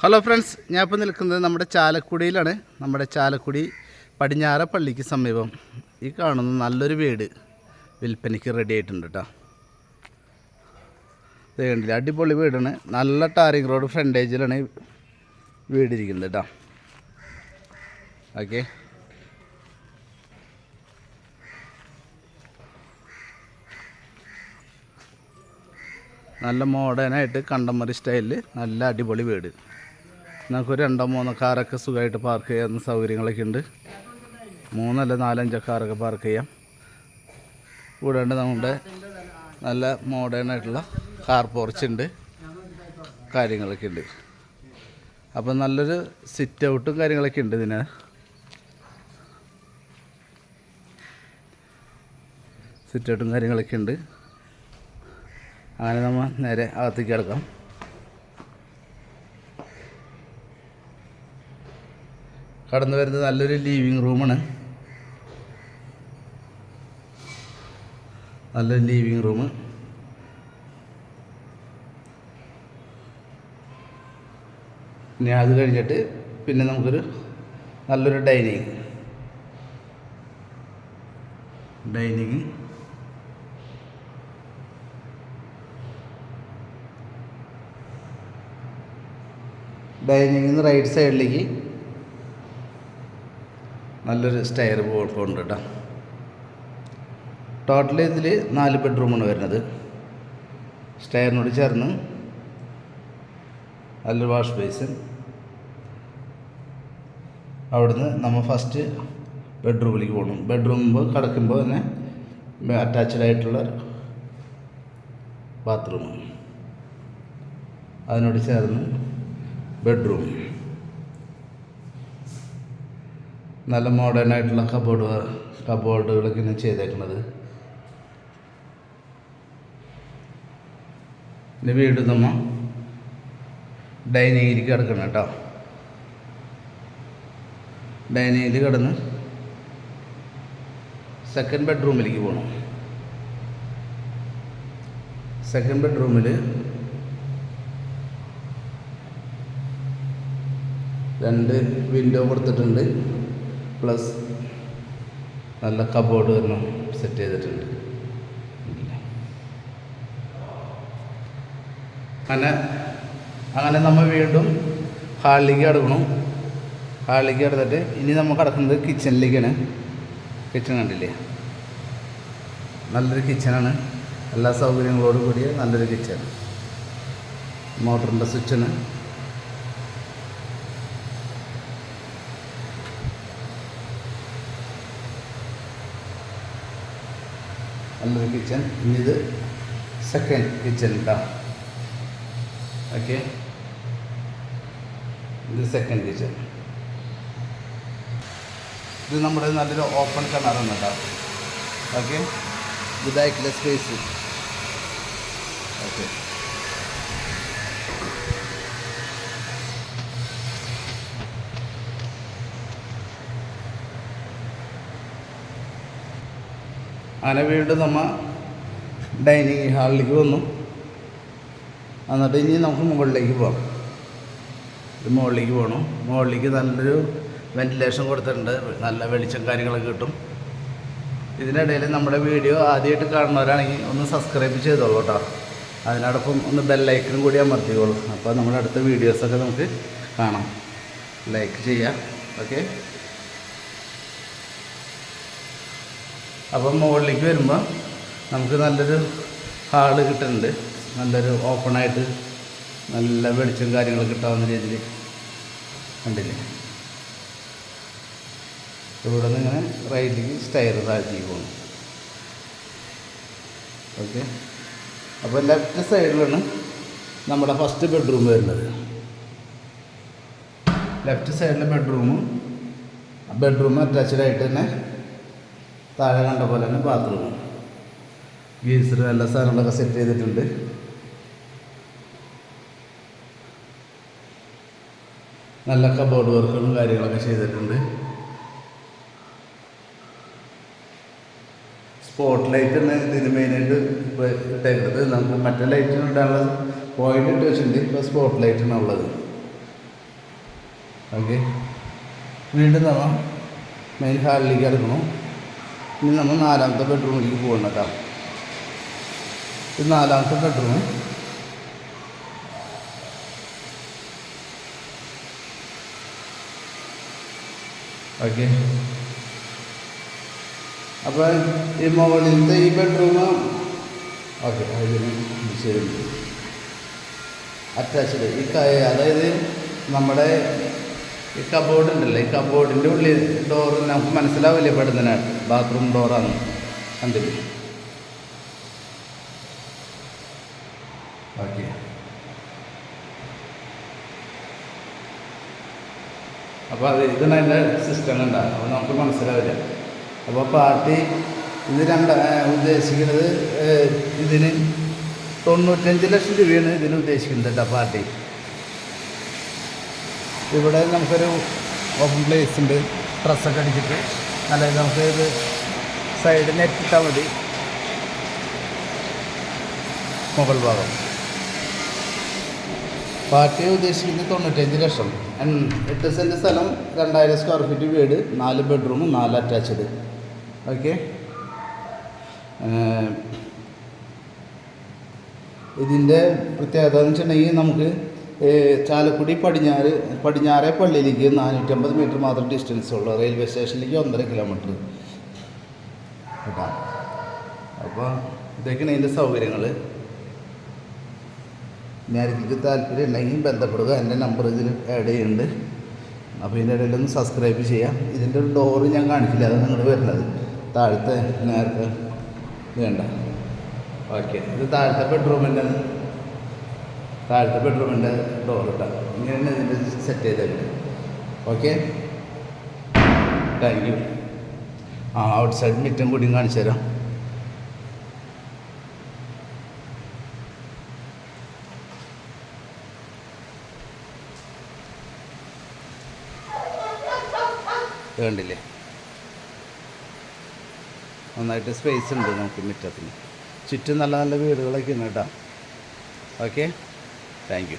Hello friends ഞാൻ ഇപ്പോൾ നിൽക്കുന്നത് നമ്മുടെ ചാലക്കുടിയിലാണ്. നമ്മുടെ ചാലക്കുടി പടിഞ്ഞാറ പള്ളിക്ക് സമീപം. ഈ കാണുന്ന നല്ലൊരു വീട് വിൽപ്പനയ്ക്ക് റെഡി ആയിട്ടുണ്ട് കേട്ടോ ഇത് കണ്ടില്ല അടിപൊളി വീടാണ്. നല്ല ടാറിങ് റോഡ് ഫ്രണ്ടേജിലാണ് വീടിരിക്കുന്നത് കേട്ടോ ഓക്കെ നല്ല മോഡേണായിട്ട് കണ്ടമറി സ്റ്റൈലിൽ നല്ല അടിപൊളി വീട്. നമുക്കൊരു രണ്ടോ മൂന്നോ കാറൊക്കെ സുഖമായിട്ട് പാർക്ക് ചെയ്യാവുന്ന സൗകര്യങ്ങളൊക്കെ ഉണ്ട്. മൂന്നല്ല നാലഞ്ചോ കാറൊക്കെ പാർക്ക് ചെയ്യാം. കൂടാണ്ട് നമ്മുടെ നല്ല മോഡേൺ ആയിട്ടുള്ള കാർ പോർച്ച് ഉണ്ട്. കാര്യങ്ങളൊക്കെ ഉണ്ട്. അപ്പം നല്ലൊരു സിറ്റ് ഔട്ടും കാര്യങ്ങളൊക്കെ ഉണ്ട് ഇതിന്. സിറ്റ് ഔട്ടും കാര്യങ്ങളൊക്കെ ഉണ്ട്. അങ്ങനെ നമ്മൾ നേരെ അകത്തേക്ക് കിടക്കാം. കടന്നു വരുന്നത് നല്ലൊരു ലീവിങ് റൂമാണ് നല്ലൊരു ലീവിങ് റൂം ഇനി അത് കഴിഞ്ഞിട്ട് പിന്നെ നമുക്കൊരു നല്ലൊരു ഡൈനിങ് ഡൈനിങ് ഡൈനിങ്ങിൽ നിന്ന് റൈറ്റ് സൈഡിലേക്ക് നല്ലൊരു സ്റ്റെയർ പോകുന്നുണ്ട് കേട്ടോ ടോട്ടൽ ഇതിൽ നാല് ബെഡ്റൂമാണ് വരുന്നത്. സ്റ്റെയറിനോട് ചേർന്ന് നല്ലൊരു വാഷ് ബേസിൻ അവിടുന്ന് നമ്മൾ ഫസ്റ്റ് ബെഡ്റൂമിലേക്ക് പോകണം ബെഡ്റൂമിൽ കിടക്കുമ്പോൾ തന്നെ അറ്റാച്ച്ഡ് ആയിട്ടുള്ള ബാത്റൂം അതിനോട് ചേർന്ന് ബെഡ്റൂം നല്ല മോഡേൺ ആയിട്ടുള്ള കബോർഡ് കബോർഡുകളൊക്കെ ഇങ്ങനെ ചെയ്തേക്കുന്നത് പിന്നെ വീട് നമ്മ ഡൈനിങ്ങിൽ കിടക്കണം കേട്ടോ. ഡൈനിങ്ങിൽ കിടന്ന് സെക്കൻഡ് ബെഡ്റൂമിലേക്ക് പോകണം സെക്കൻഡ് ബെഡ്റൂമിൽ രണ്ട് വിൻഡോ കൊടുത്തിട്ടുണ്ട്. പ്ലസ് നല്ല കബോർഡ് ഒരെണ്ണം സെറ്റ് ചെയ്തിട്ടുണ്ട്. അങ്ങനെ അങ്ങനെ നമ്മൾ വീണ്ടും ഹാളിലേക്ക് കിടക്കണം. ഹാളിലേക്ക് കിടന്നിട്ട് ഇനി നമ്മൾ കിടക്കുന്നത് കിച്ചണിലേക്കാണ് കിച്ചൺ കണ്ടില്ലേ? നല്ലൊരു കിച്ചണാണ് എല്ലാ സൗകര്യങ്ങളോടും കൂടിയ നല്ലൊരു കിച്ചൺ മോട്ടറിന്റെ സ്വിച്ചാണ് നല്ലൊരു കിച്ചൺ ഇനിത് സെക്കൻഡ് കിച്ചൺ കേട്ടോ ഓക്കെ ഇത് സെക്കൻഡ് കിച്ചൺ ഇത് നമ്മുടെ നല്ലൊരു ഓപ്പൺ കിണറാണ് കേട്ടോ. ഓക്കെ ഇതായിട്ടുള്ള സ്പേസ് ഓക്കെ അങ്ങനെ വീണ്ടും നമ്മൾ ഡൈനിങ് ഹാളിലേക്ക് വന്നു. എന്നിട്ട് ഇനി നമുക്ക് മുകളിലേക്ക് പോകാം മുകളിലേക്ക് പോകണം മുകളിലേക്ക് നല്ലൊരു വെന്റിലേഷൻ കൊടുത്തിട്ടുണ്ട്. നല്ല വെളിച്ചം കാര്യങ്ങളൊക്കെ കിട്ടും. ഇതിനിടയിൽ നമ്മുടെ വീഡിയോ ആദ്യമായിട്ട് കാണുന്നവരാണെങ്കിൽ ഒന്ന് സബ്സ്ക്രൈബ് ചെയ്തോളൂ കേട്ടോ അതിനോടൊപ്പം ഒന്ന് ബെല്ലൈക്കനും കൂടി അമർത്തിക്കോളൂ. അപ്പോൾ നമ്മുടെ അടുത്ത വീഡിയോസൊക്കെ നമുക്ക് കാണാം. ലൈക്ക് ചെയ്യാം ഓക്കെ അപ്പം മുകളിലേക്ക് വരുമ്പോൾ നമുക്ക് നല്ലൊരു ഹാൾ കിട്ടുന്നുണ്ട്. നല്ലൊരു ഓപ്പണായിട്ട് നല്ല വെളിച്ചം കാര്യങ്ങൾ കിട്ടാവുന്ന രീതിയിൽ കണ്ടില്ലേ? ഇവിടെ നിന്ന് ഇങ്ങനെ റൈറ്റിലേക്ക് സ്റ്റയർ താഴ്ത്തി പോകുന്നു ഓക്കെ അപ്പോൾ ലെഫ്റ്റ് സൈഡിലാണ് നമ്മുടെ ഫസ്റ്റ് ബെഡ്റൂം വരുന്നത്. ലെഫ്റ്റ് സൈഡിലെ ബെഡ്റൂം ബെഡ്റൂം അറ്റാച്ച്ഡ് ആയിട്ട് തന്നെ താഴെ കണ്ട പോലെ തന്നെ ബാത്റൂം ഗീസർ എല്ലാ സാധനങ്ങളൊക്കെ സെറ്റ് ചെയ്തിട്ടുണ്ട്. നല്ല കബോർഡ് വർക്കുകളും കാര്യങ്ങളൊക്കെ ചെയ്തിട്ടുണ്ട്. സ്പോട്ട് ലൈറ്റ് ആണ് ഇതിന് മെയിനായിട്ട് ഇട്ടേക്കുന്നത്. നമുക്ക് മറ്റേ ലൈറ്റിന് ഇടാനുള്ള പോയിന്റ് ഇട്ട് വെച്ചിട്ടുണ്ട്. ഇപ്പോൾ സ്പോട്ട് ലൈറ്റാണ് ഉള്ളത്. ഓക്കെ വീണ്ടും നമ്മൾ മെയിൻ ഹാളിലേക്ക് കിടക്കണം ഇനി നമ്മൾ നാലാമത്തെ ബെഡ്റൂമിലേക്ക് പോകണം കേട്ടോ. ഇത് നാലാമത്തെ ബെഡ്റൂം ഓക്കെ അപ്പോൾ ഈ മുകളിലത്തെ ഈ ബെഡ്റൂം ഓക്കെ അതിന് ശരി. അറ്റാച്ച്ഡ് ഈ അതായത് നമ്മുടെ ഈ കബോർഡ് ഉണ്ടല്ലോ ഈ കബോർഡിന്റെ ഉള്ളിൽ ഡോർ നമുക്ക് മനസ്സിലാവില്ല പെടുന്നതിനായിട്ട് ബാത്റൂം ഡോറാണ് കണ്ടില്ലേ? ഓക്കെ. അപ്പോൾ അത് ഇതാണ് അതിന്റെ സിസ്റ്റം കണ്ട. അപ്പോൾ നമുക്ക് മനസ്സിലാവില്ല. അപ്പോൾ പാർട്ടി ഇത് രണ്ട ഉദ്ദേശിക്കുന്നത് ഇതിന് തൊണ്ണൂറ്റഞ്ച് ലക്ഷം രൂപയാണ് ഇതിന് ഉദ്ദേശിക്കുന്നത് കേട്ടോ പാർട്ടി. ഇവിടെ നമുക്കൊരു ഓപ്പൺ പ്ലേസ് ഉണ്ട്. ഡ്രസ്സൊക്കെ അടിച്ചിട്ട്. നല്ല നമുക്ക് ഇത് സൈഡ് നെറ്റ് ഇട്ടാൽ മതി. മുകൾ ഭാഗം. പാർട്ടി ഉദ്ദേശിക്കുന്നത് തൊണ്ണൂറ്റഞ്ച് ലക്ഷം. എട്ട് സെന്റ് സ്ഥലം രണ്ടായിരം സ്ക്വയർ ഫീറ്റ് വീട് നാല് ബെഡ്റൂം നാല് അറ്റാച്ച്ഡ് ഓക്കെ ഇതിന്റെ പ്രത്യേകത എന്ന് വെച്ചിട്ടുണ്ടെങ്കിൽ നമുക്ക് ചാലക്കുടി പടിഞ്ഞാറ് പടിഞ്ഞാറേ പള്ളിയിലേക്ക് നാനൂറ്റമ്പത് മീറ്റർ മാത്രം ഡിസ്റ്റൻസ് ഉള്ളൂ റെയിൽവേ സ്റ്റേഷനിലേക്ക് ഒന്നര കിലോമീറ്റർ അപ്പോൾ ഇതൊക്കെയാണ് അതിന്റെ സൗകര്യങ്ങൾ ഞാൻ എനിക്ക് താല്പര്യം ഉണ്ടെങ്കിൽ ബന്ധപ്പെടുക. എന്റെ നമ്പർ ഇതിൽ ആഡ് ചെയ്യുന്നുണ്ട്. അപ്പോൾ ഇതിന്റെ ഇടയിലൊന്ന് സബ്സ്ക്രൈബ് ചെയ്യാം. ഇതിന്റെ ഒരു ഡോറ് ഞാൻ കാണിക്കില്ല അത് നിങ്ങൾ വരുന്നത്. താഴത്തെ നേരത്തെ വേണ്ട. ഓക്കെ ഇത് താഴത്തെ ബെഡ്റൂമിന്റെ താഴത്തെ ബെഡ്റൂമിന്റെ ഇങ്ങനെ ഇങ്ങനെയാണ് ഇതിന്റെ സെറ്റ് ചെയ്തേക്കുന്നത് ഓക്കെ താങ്ക് യു ആ ഔട്ട് സൈഡ് മിറ്റം കൂടിയും കാണിച്ചു തരാം. കണ്ടില്ലേ? നന്നായിട്ട് സ്പേസ് ഉണ്ട് നമുക്ക് മിറ്റത്തിന് ചുറ്റും നല്ല നല്ല വീടുകളൊക്കെ ഉണ്ട് കേട്ടോ. Okay thank U